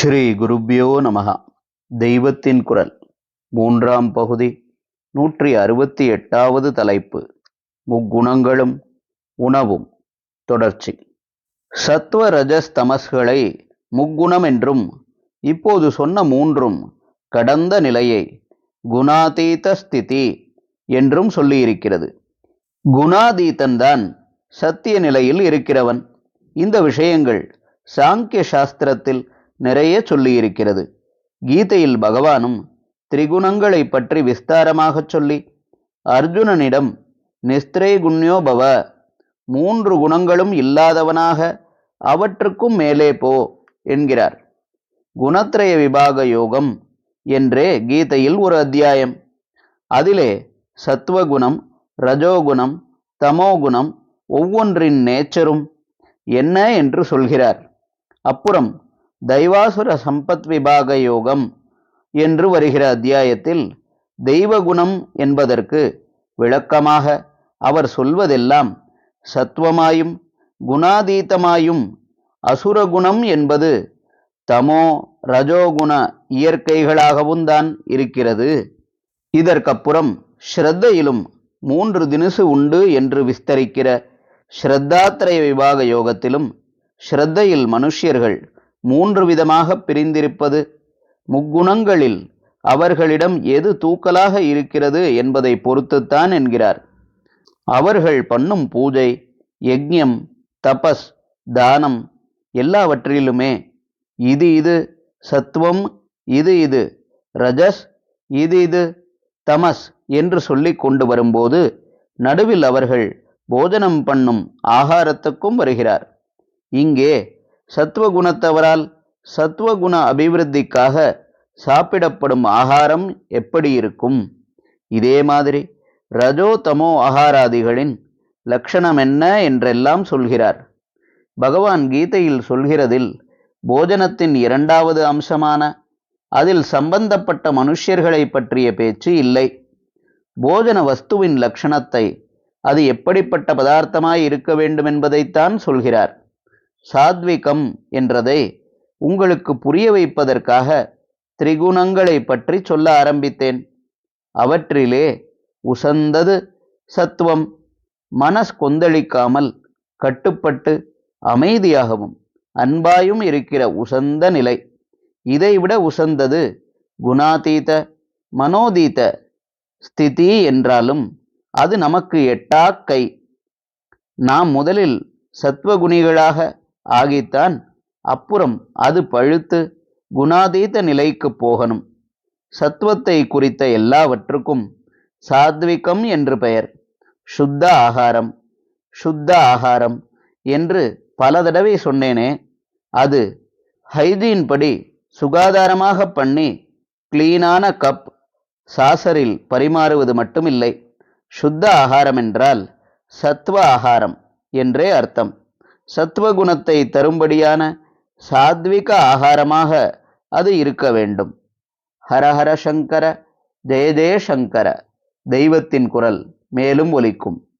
ஸ்ரீ குருப்பியோ நமகா தெய்வத்தின் குரல். மூன்றாம் பகுதி. நூற்றி அறுபத்தி எட்டாவது தலைப்பு. முக்குணங்களும் உணவும். தொடர்ச்சி. சத்வ ரஜஸ் தமஸ்களை முக்குணம் என்றும் இப்போது சொன்ன மூன்றும் கடந்த நிலையை குணாதீத ஸ்திதி என்றும் சொல்லியிருக்கிறது. குணாதீதன்தான் சத்திய நிலையில் இருக்கிறவன். இந்த விஷயங்கள் சாங்கிய சாஸ்திரத்தில் நிறைய சொல்லியிருக்கிறது. கீதையில் பகவானும் திரிகுணங்களை பற்றி விஸ்தாரமாகச் சொல்லி அர்ஜுனனிடம் நிஸ்திரே குண்யோபவ மூன்று குணங்களும் இல்லாதவனாக அவற்றுக்கும் மேலே போ என்கிறார். குணத்திரய விபாக யோகம் என்றே கீதையில் ஒரு அத்தியாயம். அதிலே சத்வகுணம் ரஜோகுணம் தமோகுணம் ஒவ்வொன்றின் நேச்சரும் என்ன என்று சொல்கிறார். அப்புறம் தைவாசுர சம்பத் விபாக யோகம் என்று வருகிற அத்தியாயத்தில் தெய்வகுணம் என்பதற்கு விளக்கமாக அவர் சொல்வதெல்லாம் சத்துவமாயும் குணாதீதமாயும் அசுரகுணம் என்பது தமோ ரஜோகுண இயற்கைகளாகவும் தான் இருக்கிறது. இதற்கப்புறம் ஸ்ரத்தையிலும் மூன்று தினசு உண்டு என்று விஸ்தரிக்கிற ஸ்ரத்தாத்திரய விபாக யோகத்திலும் ஸ்ரத்தையில் மனுஷ்யர்கள் மூன்று விதமாக பிரிந்திருப்பது. முக்குணங்களில் அவர்களிடம் எது தூக்கலாக இருக்கிறது என்பதை பொறுத்துத்தான் என்கிறார். அவர்கள் பண்ணும் பூஜை யஜ்யம் தபஸ் தானம் எல்லாவற்றிலுமே இது இது சத்துவம் இது இது ரஜஸ் இது இது தமஸ் என்று சொல்லி கொண்டு வரும்போது நடுவில் அவர்கள் போஜனம் பண்ணும் ஆகாரத்துக்கும் வருகிறார். இங்கே சத்துவகுணத்தவரால் சத்துவகுண அபிவிருத்திக்காக சாப்பிடப்படும் ஆகாரம் எப்படி இருக்கும்? இதே மாதிரி ரஜோ தமோ ஆகாராதிகளின் லட்சணம் என்ன என்றெல்லாம் சொல்கிறார். பகவான் கீதையில் சொல்கிறதில் போஜனத்தின் இரண்டாவது அம்சமான அதில் சம்பந்தப்பட்ட மனுஷர்களை பற்றிய பேச்சு இல்லை. போஜன வஸ்துவின் லட்சணத்தை அது எப்படிப்பட்ட பதார்த்தமாய் இருக்க வேண்டும் என்பதைத்தான் சொல்கிறார். சாத்விகம் என்றதை உங்களுக்கு புரிய வைப்பதற்காக திரிகுணங்களை பற்றி சொல்ல ஆரம்பித்தேன். அவற்றிலே உசந்தது சத்துவம் மனஸ் கொந்தளிக்காமல் கட்டுப்பட்டு அமைதியாகவும் அன்பாயும் இருக்கிற உசந்த நிலை. இதைவிட உசந்தது குணாதீத மனோதீத ஸ்திதி என்றாலும் அது நமக்கு எட்டா கை. நாம் முதலில் சத்வகுணிகளாக ஆகித்தான் அப்புறம் அது பழுத்து குணாதீத நிலைக்கு போகணும். சத்துவத்தை குறித்த எல்லாவற்றுக்கும் சாத்விகம் என்று பெயர். சுத்த ஆகாரம் சுத்த ஆகாரம் என்று பல தடவை சொன்னேனே அது ஹைதீன் படி சுகாதாரமாக பண்ணி கிளீனான கப் சாசரில் பரிமாறுவது மட்டுமில்லை. சுத்த ஆகாரம் என்றால் சத்வ ஆகாரம் என்றே அர்த்தம். சத்துவகுணத்தை தரும்படியான சாத்விக ஆகாரமாக அது இருக்க வேண்டும். ஹரஹர சங்கர ஜெய சங்கர தெய்வத்தின் குரல் மேலும் ஒலிக்கும்.